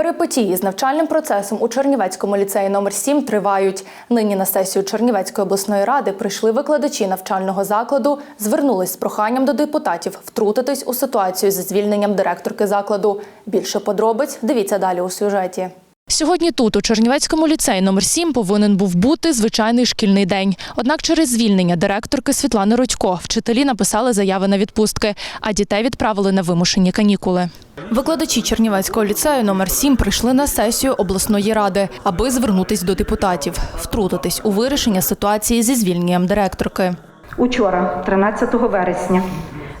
Перипетії з навчальним процесом у Чернівецькому ліцеї номер 7 тривають. Нині на сесію Чернівецької обласної ради прийшли викладачі навчального закладу, звернулись з проханням до депутатів втрутитись у ситуацію зі звільненням директорки закладу. Більше подробиць дивіться далі у сюжеті. Сьогодні тут, у Чернівецькому ліцеї номер 7 повинен був бути звичайний шкільний день. Однак через звільнення директорки Світлани Рудько вчителі написали заяви на відпустки, а дітей відправили на вимушені канікули. Викладачі Чернівецького ліцею номер 7 прийшли на сесію обласної ради, аби звернутись до депутатів, втрутитись у вирішення ситуації зі звільненням директорки. Учора, 13 вересня,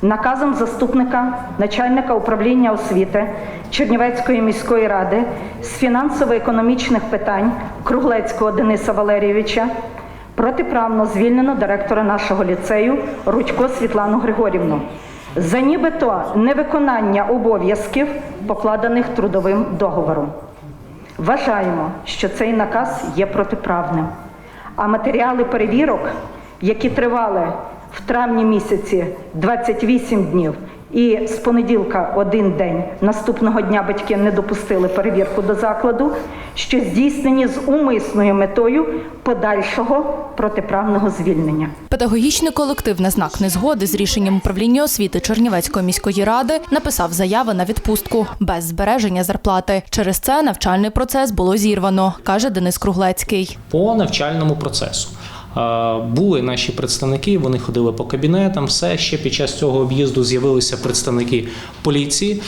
наказом заступника начальника управління освіти Чернівецької міської ради з фінансово-економічних питань Круглецького Дениса Валерійовича протиправно звільнено директора нашого ліцею Рудько Світлану Григорівну за нібито невиконання обов'язків, покладених трудовим договором. Вважаємо, що цей наказ є протиправним. А матеріали перевірок, які тривали в травні місяці 28 днів, і з понеділка один день наступного дня батьки не допустили перевірку до закладу, що здійснені з умисною метою подальшого протиправного звільнення. Педагогічний колектив на знак незгоди з рішенням управління освіти Чернівецької міської ради написав заяви на відпустку без збереження зарплати. Через це навчальний процес було зірвано, каже Денис Круглецький. по навчальному процесу. Були наші представники, вони ходили по кабінетам. Все ще під час цього об'їзду з'явилися представники поліції.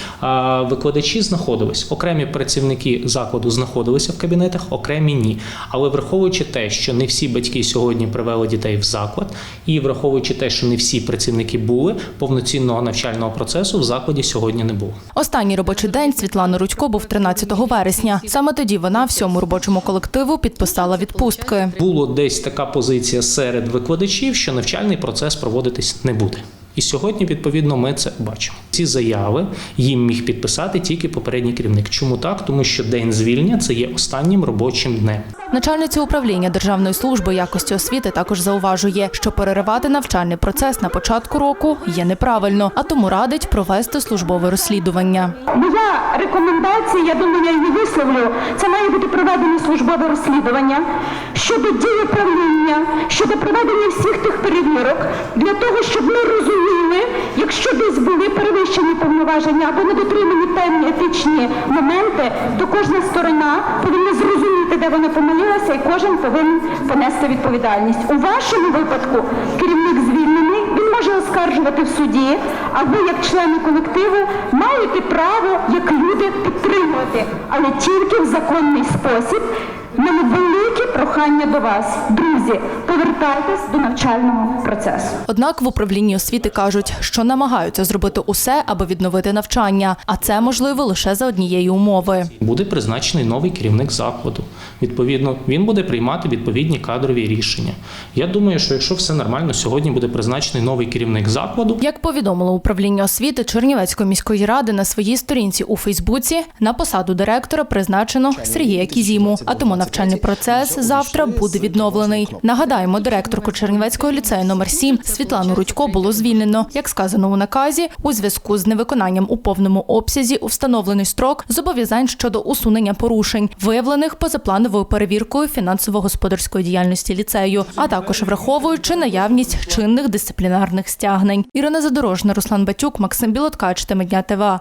Викладачі знаходились. Окремі працівники закладу знаходилися в кабінетах, окремі ні. Але враховуючи те, що не всі батьки сьогодні привели дітей в заклад, і враховуючи те, що не всі працівники були, повноцінного навчального процесу в закладі сьогодні не було. Останній робочий день Світлани Рудько був 13 вересня. Саме тоді вона всьому робочому колективу підписала відпустки. було десь така позиція серед викладачів, що навчальний процес проводитись не буде. І сьогодні, відповідно, ми це бачимо. Ці заяви їм міг підписати тільки попередній керівник. Чому так? Тому що день звільнення це є останнім робочим днем. Начальниця управління Державної служби якості освіти також зауважує, що переривати навчальний процес на початку року є неправильно, а тому радить провести службове розслідування. Моя рекомендація, я думаю, я її висловлю. Це має бути проведено службове розслідування щодо дії правління, щодо проведення всіх тих перевірок для того, щоб ми розуміли, якщо десь були перевищені повноваження або недотримані певні етичні моменти, то кожна сторона повинна зрозуміти, де вона помилилася, і кожен повинен понести відповідальність. У вашому випадку керівник оскаржувати в суді, а ви, як члени колективу, маєте право як люди підтримувати, але тільки в законний спосіб. Мене велике прохання до вас, друзі, повертайтесь до навчального процесу. Однак в управлінні освіти кажуть, що намагаються зробити усе, аби відновити навчання, а це можливо лише за однієї умови. Буде призначений новий керівник закладу. Відповідно, він буде приймати відповідні кадрові рішення. Я думаю, що якщо все нормально, сьогодні буде призначений новий керівник закладу. Як повідомило управління освіти Чернівецької міської ради на своїй сторінці у Фейсбуці, на посаду директора призначено Сергія Кізіму, а тому навчальний процес завтра буде відновлений. Нагадаємо, директорку Чернівецького ліцею номер 7 Світлану Рудько було звільнено. Як сказано у наказі, у зв'язку з невиконанням у повному обсязі у встановлений строк зобов'язань щодо усунення порушень, виявлених позаплановою перевіркою фінансово-господарської діяльності ліцею, а також враховуючи наявність чинних дисциплінарних стягнень. Ірина Задорожна, Руслан Батюк, Максим Білоткач, Темедня ТВА.